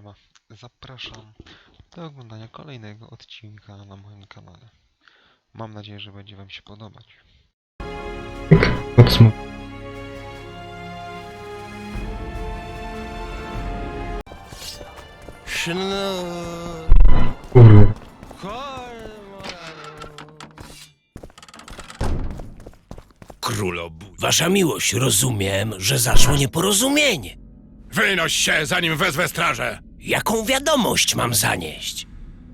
Siema. Zapraszam do oglądania kolejnego odcinka na moim kanale. Mam nadzieję, że będzie Wam się podobać. Podsum- Sznur. Kurde. Królobu. Wasza miłość, rozumiem, że zaszło nieporozumienie. Wynoś się, zanim wezwę strażę! Jaką wiadomość mam zanieść?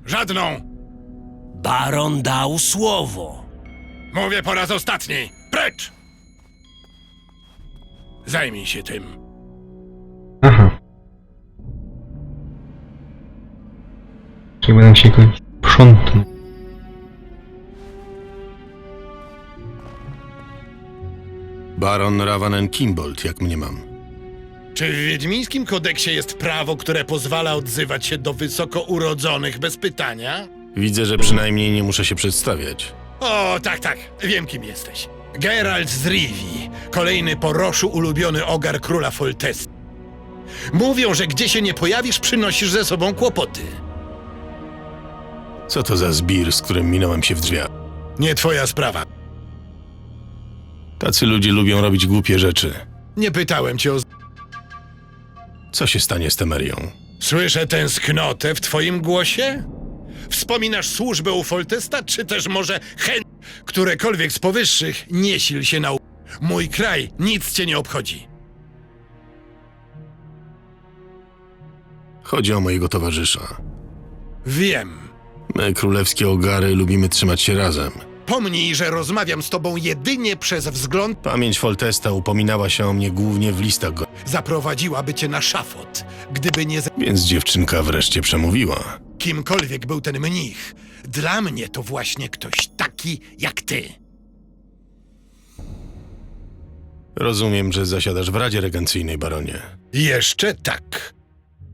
Żadną! Baron dał słowo. Mówię po raz ostatni! Precz! Zajmij się tym. Aha. Czyli będę się go sprzątnął. Baron Ravanen Kimbold, jak mnie mam. Czy w Wiedźmińskim kodeksie jest prawo, które pozwala odzywać się do wysoko urodzonych bez pytania? Widzę, że przynajmniej nie muszę się przedstawiać. O, tak, tak, wiem kim jesteś. Geralt z Rivii, kolejny po Roszu ulubiony ogar króla Foltest. Mówią, że gdzie się nie pojawisz, przynosisz ze sobą kłopoty. Co to za zbir, z którym minąłem się w drzwiach? Nie twoja sprawa. Tacy ludzie lubią robić głupie rzeczy. Nie pytałem cię o... Co się stanie z Temerią? Słyszę tęsknotę w twoim głosie? Wspominasz służbę u Foltesta, czy też może chęć? Którekolwiek z powyższych, nie sil się na... u- Mój kraj nic cię nie obchodzi. Chodzi o mojego towarzysza. Wiem. My, królewskie ogary, lubimy trzymać się razem. Pomnij, że rozmawiam z tobą jedynie przez wzgląd Pamięć Foltesta upominała się o mnie głównie w listach go, zaprowadziłaby cię na szafot, gdyby nie za... więc dziewczynka wreszcie przemówiła. kimkolwiek był ten mnich. Dla mnie to właśnie ktoś taki jak ty. Rozumiem, że zasiadasz w Radzie Regencyjnej, baronie. Jeszcze tak.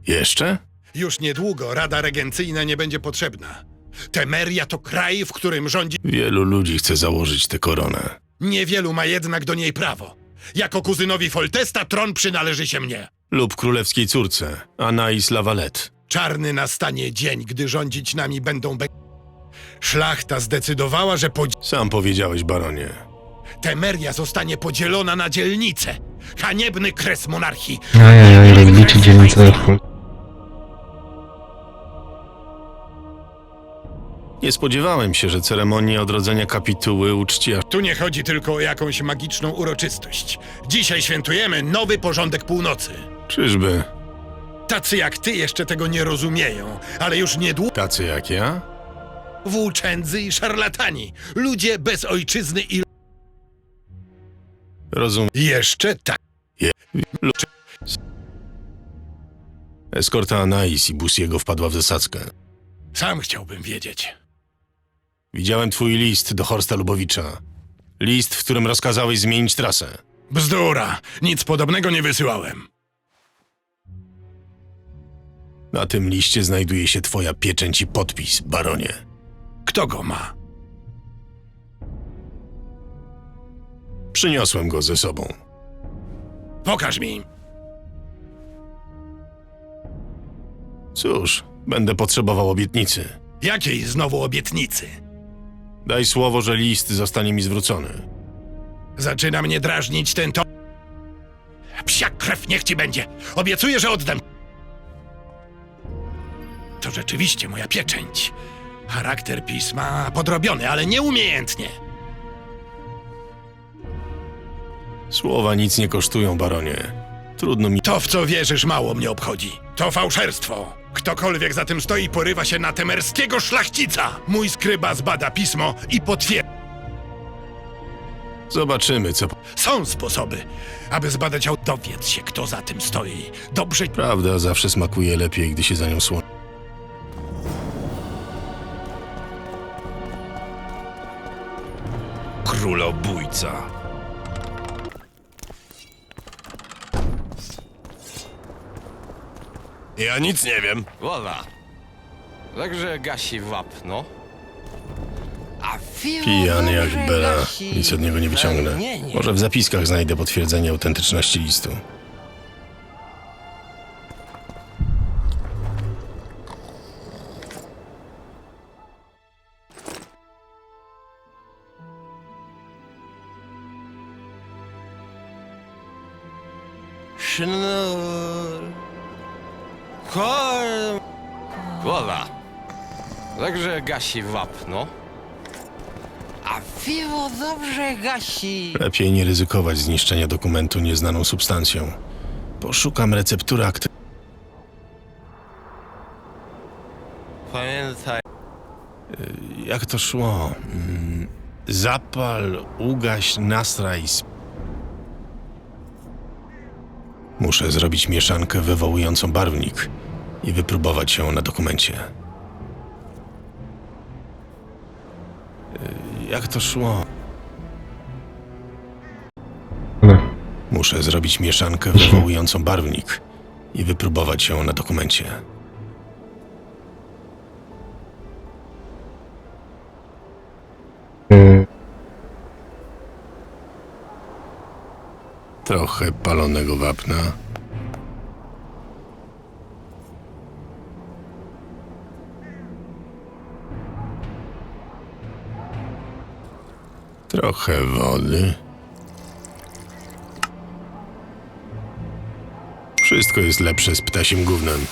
Jeszcze? Już niedługo Rada Regencyjna nie będzie potrzebna. Temeria to kraj, w którym rządzi... Wielu ludzi chce założyć tę koronę. Niewielu ma jednak do niej prawo. Jako kuzynowi Foltesta tron przynależy się mnie. Lub królewskiej córce, Anais Lavalette. Czarny nastanie dzień, gdy rządzić nami będą be... Szlachta zdecydowała, że pod... Sam powiedziałeś, baronie. Temeria zostanie podzielona na dzielnice. Haniebny kres monarchii. Ajajaj, rozbicie dzielnicy Erfurt. Nie spodziewałem się, że ceremonia odrodzenia kapituły uczci aż Tu nie chodzi tylko o jakąś magiczną uroczystość. Dzisiaj świętujemy nowy porządek północy. Czyżby Tacy jak ty jeszcze tego nie rozumieją, ale już niedługo tacy jak ja? włóczędzy i szarlatani. Ludzie bez ojczyzny i... Rozumiem. Jeszcze tak. Eskorta Anais i Busiego wpadła w zasadzkę. Sam chciałbym wiedzieć. Widziałem twój list do Horsta Lubowicza. List, w którym rozkazałeś zmienić trasę. Bzdura. Nic podobnego nie wysyłałem. Na tym liście znajduje się twoja pieczęć i podpis, baronie. Kto go ma? Przyniosłem go ze sobą. Pokaż mi. Cóż, będę potrzebował obietnicy. Jakiej znowu obietnicy? Daj słowo, że list zostanie mi zwrócony. Zaczyna mnie drażnić ten to... Psia krew niech ci będzie. Obiecuję, że oddam. To rzeczywiście moja pieczęć. Charakter pisma podrobiony, ale nieumiejętnie. Słowa nic nie kosztują, baronie. Trudno mi. To, w co wierzysz, mało mnie obchodzi. To fałszerstwo. Ktokolwiek za tym stoi, porywa się na temerskiego szlachcica. Mój skryba zbada pismo i potwierdzi. Zobaczymy, co. Są sposoby, aby zbadać aut. Dowiedz się, kto za tym stoi. Dobrze Prawda zawsze smakuje lepiej, gdy się za nią słoni. Królobójca. Ja nic nie wiem. Woda. Także gasi wapno. A Pijany jak Bela. Nic od niego nie wyciągnę. Może w zapiskach znajdę potwierdzenie autentyczności listu. Gasi wapno. A piwo dobrze gasi. Lepiej nie ryzykować zniszczenia dokumentu nieznaną substancją. Poszukam receptury akty... Pamiętaj. Jak to szło? Mm, Zapal, ugaś, nastraj. sp- Muszę zrobić mieszankę wywołującą barwnik i wypróbować ją na dokumencie. Jak to szło? Dobra. Muszę zrobić mieszankę wywołującą barwnik i wypróbować ją na dokumencie. Yy, Trochę palonego wapna. Trochę wody. Wszystko jest lepsze z ptasim gównem.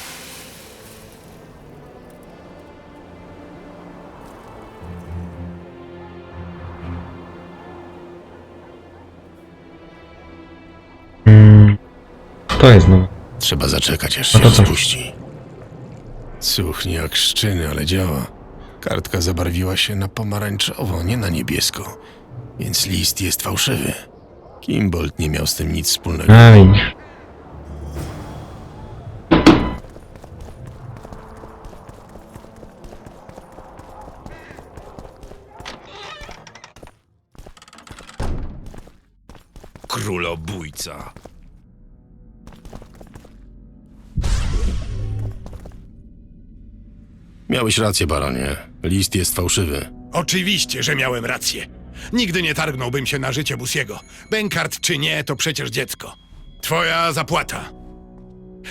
mm, to jest nowe. Trzeba zaczekać, aż No się to co? spuści. Cuchnie jak szczyny, ale działa. Kartka zabarwiła się na pomarańczowo, nie na niebiesko. Więc list jest fałszywy. Kimbolt nie miał z tym nic wspólnego. A widzisz. Królobójca. Miałeś rację, baronie. List jest fałszywy. Oczywiście, że miałem rację. Nigdy nie targnąłbym się na życie Busiego. Benkart czy nie, to przecież dziecko. Twoja zapłata.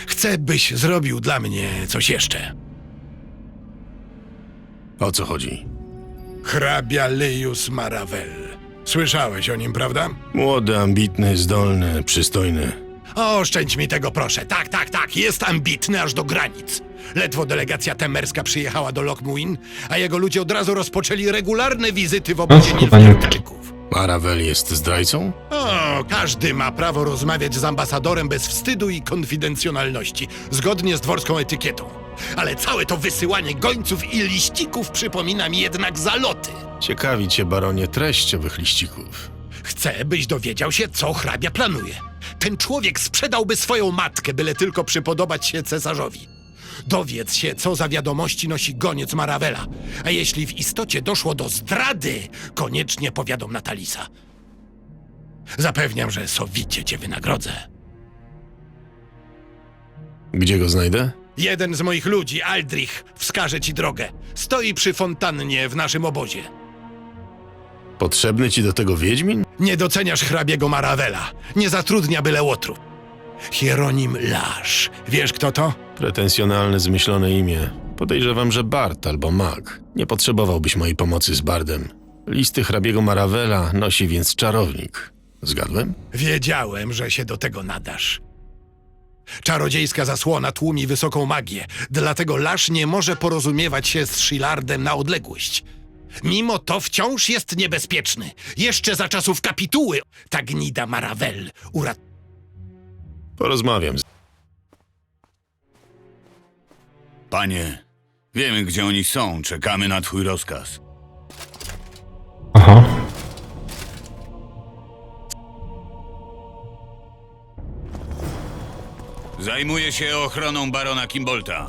Chcę, byś zrobił dla mnie coś jeszcze. O co chodzi? Hrabia Leius Maravel. Słyszałeś o nim, prawda? Młody, ambitny, zdolny, przystojny. Oszczędź mi tego, proszę. Tak, tak, tak. Jest ambitny aż do granic. Ledwo delegacja temerska przyjechała do Lockmuin, a jego ludzie od razu rozpoczęli regularne wizyty w obozie. Nilfgaardczyków. Maravel jest zdrajcą? O, każdy ma prawo rozmawiać z ambasadorem bez wstydu i konfidencjonalności, zgodnie z dworską etykietą. Ale całe to wysyłanie gońców i liścików przypomina mi jednak zaloty. Ciekawi cię, baronie, treść owych liścików. Chcę, byś dowiedział się, co hrabia planuje. Ten człowiek sprzedałby swoją matkę, byle tylko przypodobać się cesarzowi. Dowiedz się, co za wiadomości nosi goniec Marawela. A jeśli w istocie doszło do zdrady, koniecznie powiadom Natalisa. Zapewniam, że sowicie cię wynagrodzę. Gdzie go znajdę? Jeden z moich ludzi, Aldrich, wskaże ci drogę. Stoi przy fontannie w naszym obozie. Potrzebny ci do tego wiedźmin? Nie doceniasz hrabiego Marawela. Nie zatrudnia byle łotru. Hieronim Lasz. Wiesz kto to? Pretensjonalne, zmyślone imię. Podejrzewam, że Bart albo Mag. Nie potrzebowałbyś mojej pomocy z Bardem. Listy hrabiego Marawela nosi więc czarownik. Zgadłem? Wiedziałem, że się do tego nadasz. Czarodziejska zasłona tłumi wysoką magię, dlatego Lasz nie może porozumiewać się z Shillardem na odległość. Mimo to wciąż jest niebezpieczny. Jeszcze za czasów kapituły ta gnida Maravel urat... Porozmawiam z... Panie, wiemy gdzie oni są. Czekamy na twój rozkaz. Aha. Zajmuję się ochroną barona Kimbolta.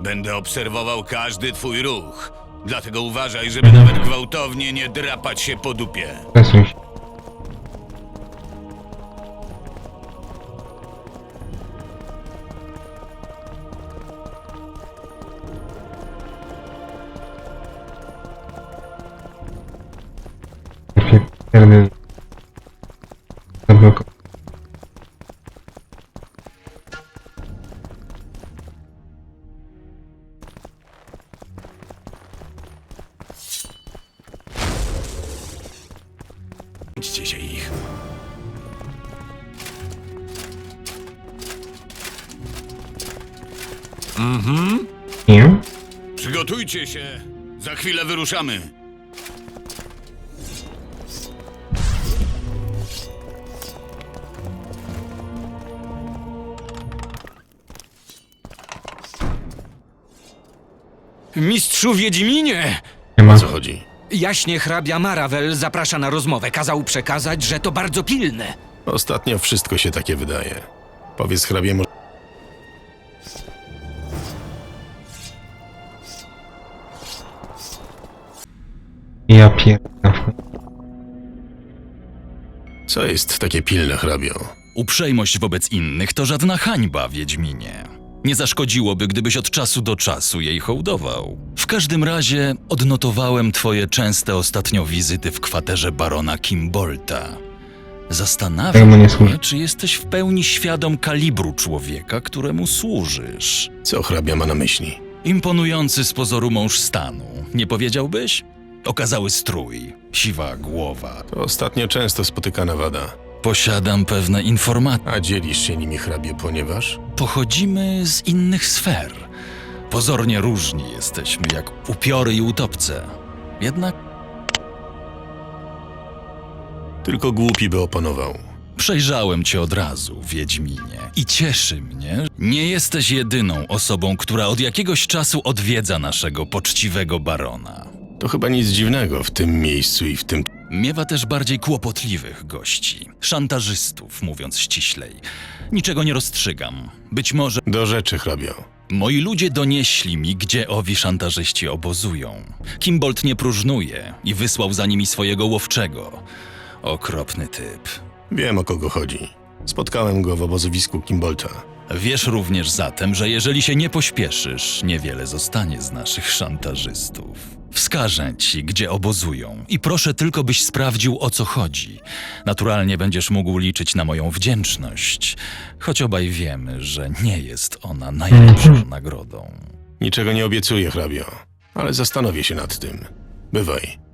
Będę obserwował każdy twój ruch. Dlatego uważaj, żeby nawet gwałtownie nie drapać się po dupie. Stresuj Nie? Przygotujcie się. Za chwilę wyruszamy. Mistrzu Wiedźminie! Nie ma. O co chodzi? Jaśnie hrabia Marawel zaprasza na rozmowę. Kazał przekazać, że to bardzo pilne. Ostatnio wszystko się takie wydaje. Powiedz hrabiemu... Ja pierdolę. Co jest takie pilne, hrabio? Uprzejmość wobec innych to żadna hańba, Wiedźminie. Nie zaszkodziłoby, gdybyś od czasu do czasu jej hołdował. W każdym razie odnotowałem twoje częste ostatnio wizyty w kwaterze barona Kimbolta. Nie Zastanawiam się, służy. czy jesteś w pełni świadom kalibru człowieka, któremu służysz. Co hrabia ma na myśli? Imponujący z pozoru mąż stanu, nie powiedziałbyś? Okazały strój, siwa głowa. To ostatnio często spotykana wada. Posiadam pewne informacje. A dzielisz się nimi, hrabio, ponieważ... Pochodzimy z innych sfer. Pozornie różni jesteśmy, jak upiory i utopce. Jednak Tylko głupi by oponował. przejrzałem cię od razu, Wiedźminie. I cieszy mnie, że nie jesteś jedyną osobą, która od jakiegoś czasu odwiedza naszego poczciwego barona. To chyba nic dziwnego w tym miejscu i w tym... Miewa też bardziej kłopotliwych gości, szantażystów, mówiąc ściślej. Niczego nie rozstrzygam. Być może Do rzeczy, hrabio. Moi ludzie donieśli mi, gdzie owi szantażyści obozują. Kimbolt nie próżnuje i wysłał za nimi swojego łowczego. Okropny typ. Wiem, o kogo chodzi. Spotkałem go w obozowisku Kimbolta. Wiesz również zatem, że jeżeli się nie pośpieszysz, niewiele zostanie z naszych szantażystów. Wskażę ci, gdzie obozują i proszę tylko, byś sprawdził, o co chodzi. Naturalnie będziesz mógł liczyć na moją wdzięczność, choć obaj wiemy, że nie jest ona najlepszą nagrodą. Niczego nie obiecuję, hrabio, ale zastanowię się nad tym. Bywaj.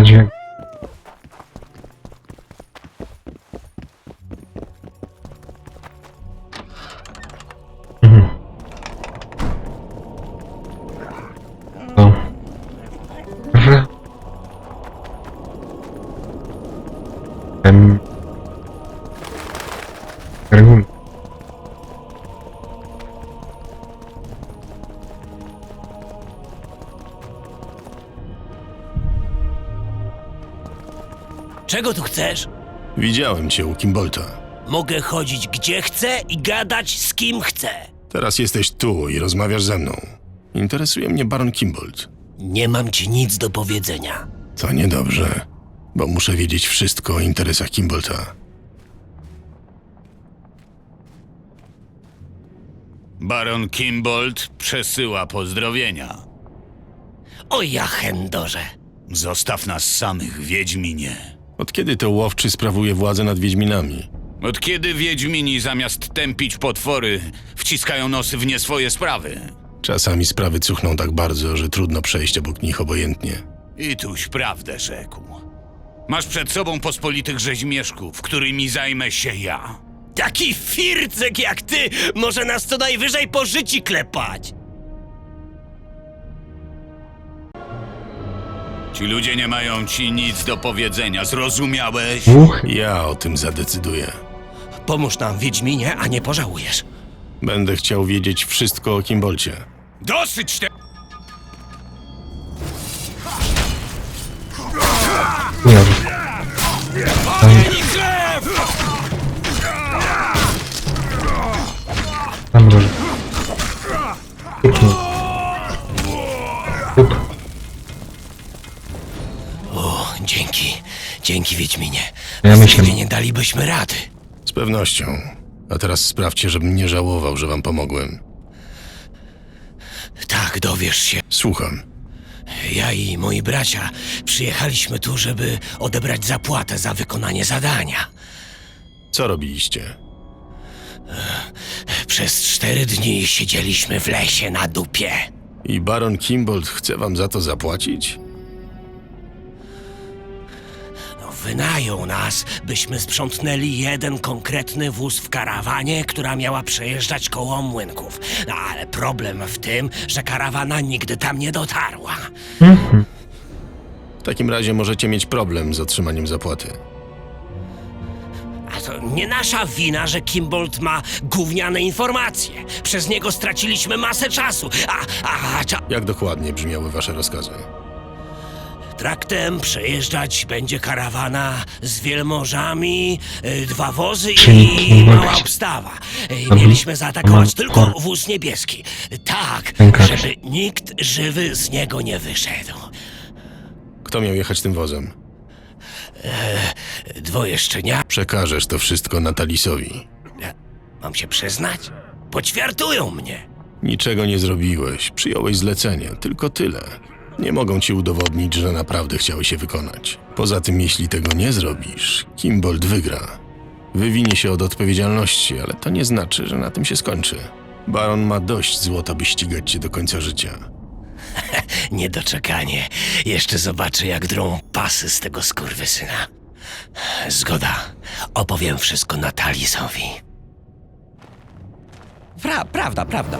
Już Czego tu chcesz? Widziałem cię u Kimbolta. Mogę chodzić gdzie chcę i gadać z kim chcę. Teraz jesteś tu i rozmawiasz ze mną. Interesuje mnie baron Kimbolt. Nie mam ci nic do powiedzenia. To niedobrze, bo muszę wiedzieć wszystko o interesach Kimbolta. Baron Kimbold przesyła pozdrowienia. O ja chędorze. Zostaw nas samych, Wiedźminie. Od kiedy to łowczy sprawuje władzę nad Wiedźminami? Od kiedy Wiedźmini zamiast tępić potwory, wciskają nosy w nie swoje sprawy? Czasami sprawy cuchną tak bardzo, że trudno przejść obok nich obojętnie. I tuś prawdę rzekł. Masz przed sobą pospolitych rzeźmieszków, którymi zajmę się ja. Taki fircek jak ty może nas co najwyżej po życi klepać. Ci ludzie nie mają ci nic do powiedzenia, zrozumiałeś? Uch. Ja o tym zadecyduję. Pomóż nam, Wiedźminie, a nie pożałujesz. Będę chciał wiedzieć wszystko o Kimbolcie. Dosyć Ja myślę- nie dalibyśmy rady. Z pewnością. A teraz sprawdźcie, żebym nie żałował, że wam pomogłem. Tak, dowiesz się. Słucham. Ja i moi bracia przyjechaliśmy tu, żeby odebrać zapłatę za wykonanie zadania. Co robiliście? Przez cztery dni siedzieliśmy w lesie na dupie. I baron Kimbold chce wam za to zapłacić? Wynają nas, byśmy sprzątnęli jeden konkretny wóz w karawanie, która miała przejeżdżać koło młynków. No, ale problem w tym, że karawana nigdy tam nie dotarła. W takim razie możecie mieć problem z otrzymaniem zapłaty. A to nie nasza wina, że Kimbold ma gówniane informacje. Przez niego straciliśmy masę czasu. A, a, a cza- Jak dokładnie brzmiały wasze rozkazy? Traktem przejeżdżać będzie karawana z wielmożami, y, dwa wozy Czyli i mała obstawa. Y, Mhm. Mieliśmy zaatakować tylko wóz niebieski. Tak, Pękacz. żeby nikt żywy z niego nie wyszedł. Kto miał jechać tym wozem? Dwoje szczenia. Przekażesz to wszystko Natalisowi. Mam się przyznać? Poćwiartują mnie. Niczego nie zrobiłeś, przyjąłeś zlecenie, tylko tyle. Nie mogą ci udowodnić, że naprawdę chciałeś je wykonać. Poza tym, jeśli tego nie zrobisz, Kimbold wygra. Wywinie się od odpowiedzialności, ale to nie znaczy, że na tym się skończy. Baron ma dość złota, by ścigać cię do końca życia. Niedoczekanie. Jeszcze zobaczę, jak drą pasy z tego skurwysyna. Zgoda. Opowiem wszystko Natalisowi. Pra, prawda, prawda.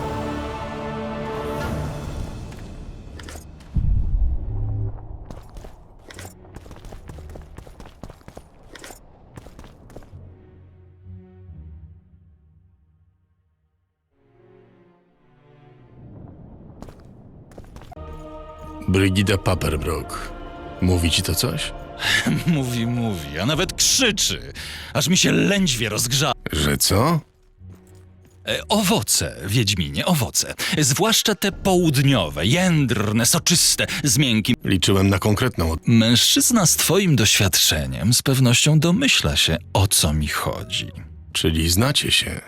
Brygida Paperbrook. Mówi ci to coś? Mówi, mówi, a nawet krzyczy, aż mi się lędźwie rozgrza. Że co? E, Owoce, Wiedźminie, owoce. Zwłaszcza te południowe, jędrne, soczyste, z miękkim. Liczyłem na konkretną. Mężczyzna z twoim doświadczeniem z pewnością domyśla się, o co mi chodzi. Czyli znacie się.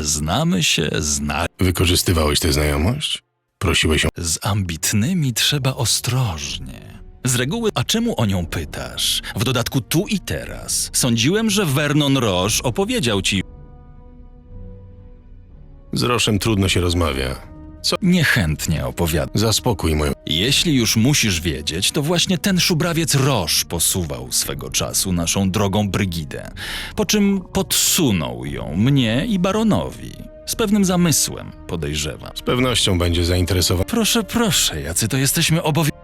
Znamy się, zna... Wykorzystywałeś tę znajomość? Prosiłeś. Z ambitnymi trzeba ostrożnie. Z reguły, a czemu o nią pytasz? W dodatku tu i teraz. Sądziłem, że Vernon Roche opowiedział ci. Z Roszem trudno się rozmawia. Niechętnie opowiada. Zaspokój moją... Jeśli już musisz wiedzieć, to właśnie ten szubrawiec Roche posuwał swego czasu naszą drogą Brygidę, po czym podsunął ją mnie i baronowi. Z pewnym zamysłem, podejrzewam. Z pewnością będzie zainteresowany. Proszę, proszę, jacy to jesteśmy obowiązani.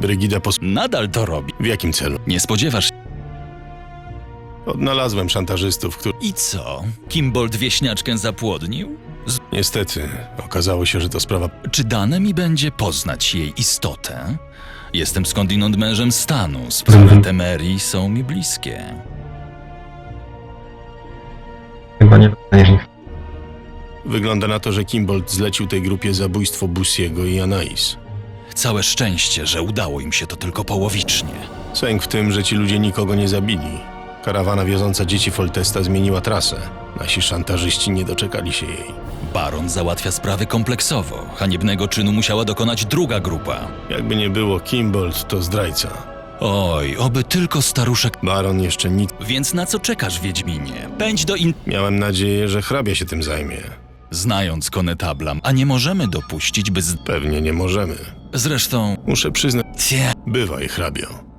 Brygida pos... Nadal to robi. W jakim celu? Nie spodziewasz się. Odnalazłem szantażystów, którzy... I co? Kimbold wieśniaczkę zapłodnił? Niestety, okazało się, że to sprawa... Czy dane mi będzie poznać jej istotę? Jestem skądinąd mężem stanu, sprawy Mhm. Temerii są mi bliskie. Chyba nie. Wygląda na to, że Kimbold zlecił tej grupie zabójstwo Busiego i Anais. Całe szczęście, że udało im się to tylko połowicznie. Sęk w tym, że ci ludzie nikogo nie zabili. Karawana wioząca dzieci Foltesta zmieniła trasę. Nasi szantażyści nie doczekali się jej. Baron załatwia sprawy kompleksowo. Haniebnego czynu musiała dokonać druga grupa. Jakby nie było, Kimbold to zdrajca. Oj, oby tylko staruszek. Baron jeszcze nic... Więc na co czekasz, Wiedźminie? Pędź do in... Miałem nadzieję, że hrabia się tym zajmie. Znając konetablam, a nie możemy dopuścić, by z... Pewnie nie możemy. Zresztą... Muszę przyznać... Cie... Bywaj, hrabio.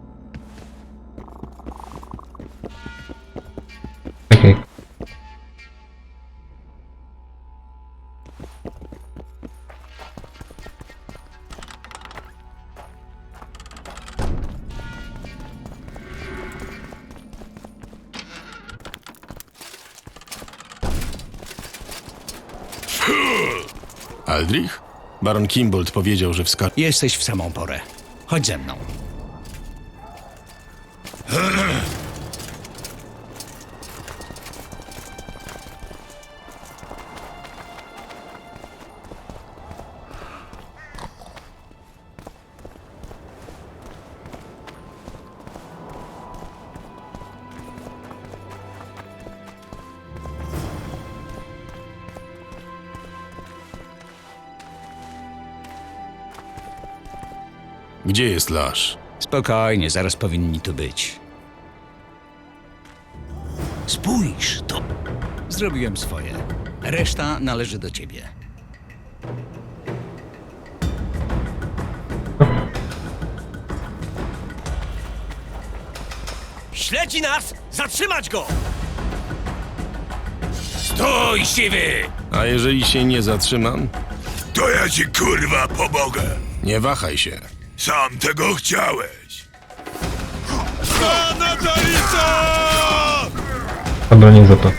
Aldrich? Baron Kimbold powiedział, że wska... Jesteś w samą porę. Chodź ze mną. Gdzie jest Lasz? Spokojnie, zaraz powinni tu być. Spójrz, to Zrobiłem swoje. Reszta należy do ciebie. Śledzi nas! Zatrzymać go! Stój, siwy! A jeżeli się nie zatrzymam? To ja ci kurwa pomogę. Nie wahaj się. Sam tego chciałeś. Na Natalica! Obronię za to.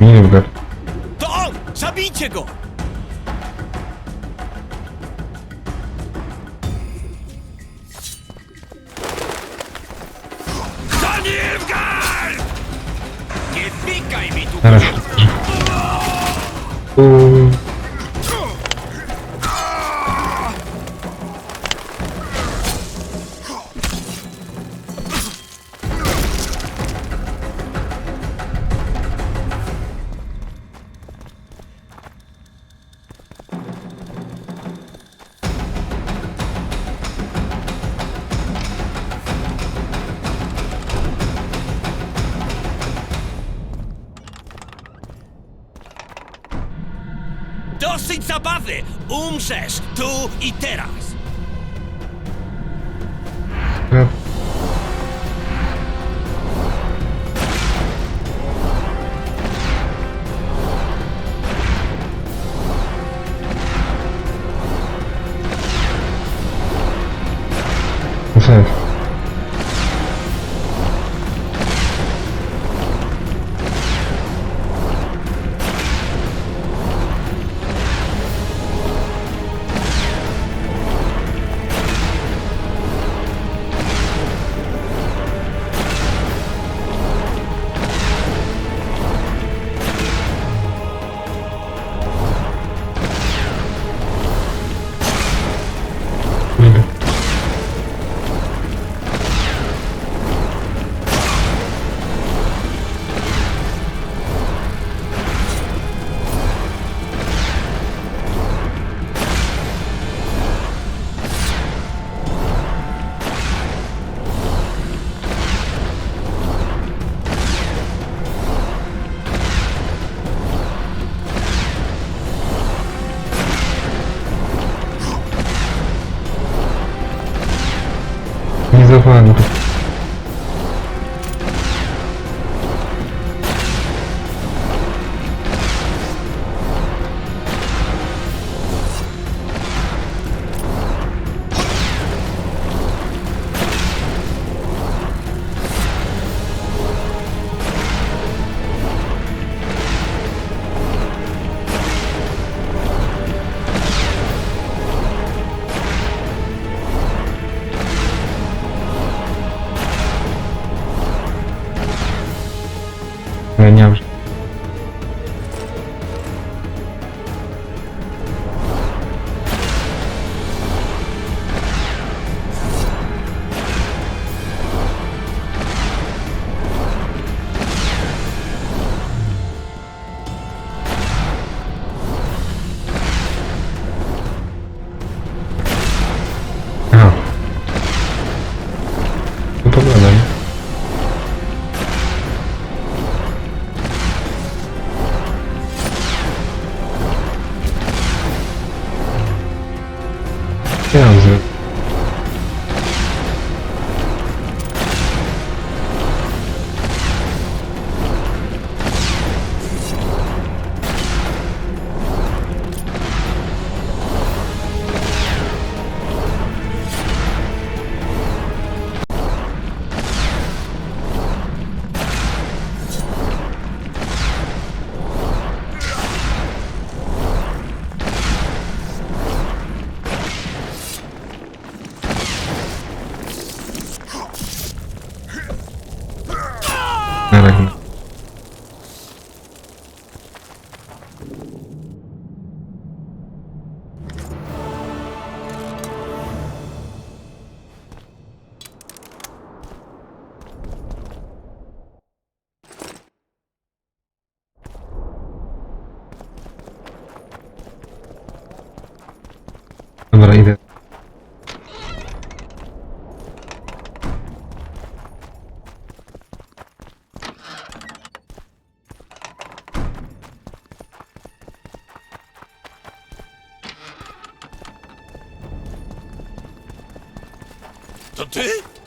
Jak... To on! Zabijcie go! Nie mi tu! Zaraz. Uuu. I teraz! Ja nie To ty?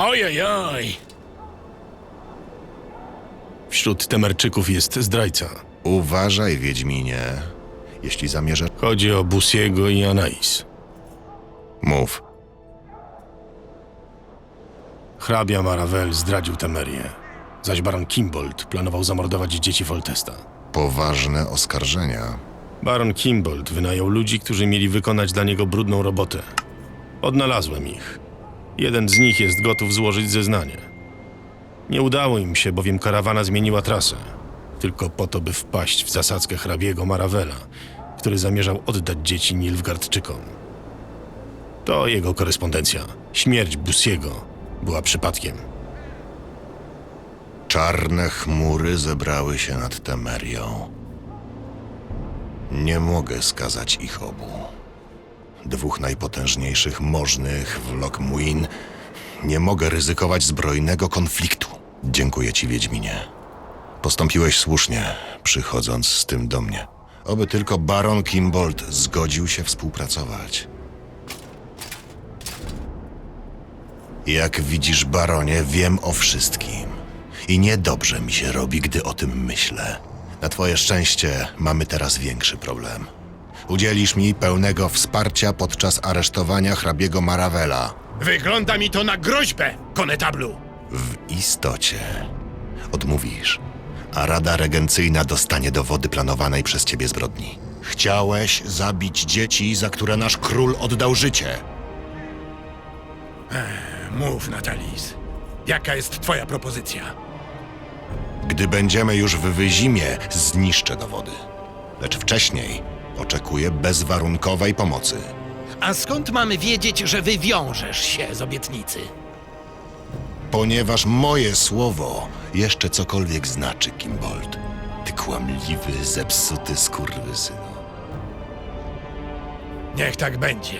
Ojojoj! Wśród Temerczyków jest zdrajca. Uważaj, Wiedźminie. Jeśli zamierzasz... Chodzi o Busiego i Anais. Mów. Hrabia Maravel zdradził Temerię, zaś baron Kimbold planował zamordować dzieci Foltesta. Poważne oskarżenia. Baron Kimbold wynajął ludzi, którzy mieli wykonać dla niego brudną robotę. Odnalazłem ich. Jeden z nich jest gotów złożyć zeznanie. Nie udało im się, bowiem karawana zmieniła trasę. Tylko po to, by wpaść w zasadzkę hrabiego Maravela, który zamierzał oddać dzieci Nilfgardczykom. To jego korespondencja. Śmierć Busiego była przypadkiem. Czarne chmury zebrały się nad Temerią. Nie mogę skazać ich obu. Dwóch najpotężniejszych możnych w Lokmuin. Nie mogę ryzykować zbrojnego konfliktu. Dziękuję ci, Wiedźminie. Postąpiłeś słusznie, przychodząc z tym do mnie. Oby tylko baron Kimbold zgodził się współpracować. Jak widzisz, baronie, wiem o wszystkim. I niedobrze mi się robi, gdy o tym myślę. Na twoje szczęście mamy teraz większy problem. Udzielisz mi pełnego wsparcia podczas aresztowania hrabiego Maravela. Wygląda mi to na groźbę, konetablu! W istocie odmówisz, a Rada Regencyjna dostanie dowody planowanej przez ciebie zbrodni. Chciałeś zabić dzieci, za które nasz król oddał życie. Mów, Natalis. Jaka jest twoja propozycja? Gdy będziemy już w Wyzimie, zniszczę dowody. Lecz wcześniej oczekuję bezwarunkowej pomocy. A skąd mamy wiedzieć, że wywiążesz się z obietnicy? Ponieważ moje słowo jeszcze cokolwiek znaczy, Kimbold. Ty kłamliwy, zepsuty skurwysynu. Niech tak będzie.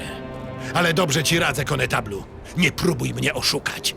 Ale dobrze ci radzę, konetablu. Nie próbuj mnie oszukać.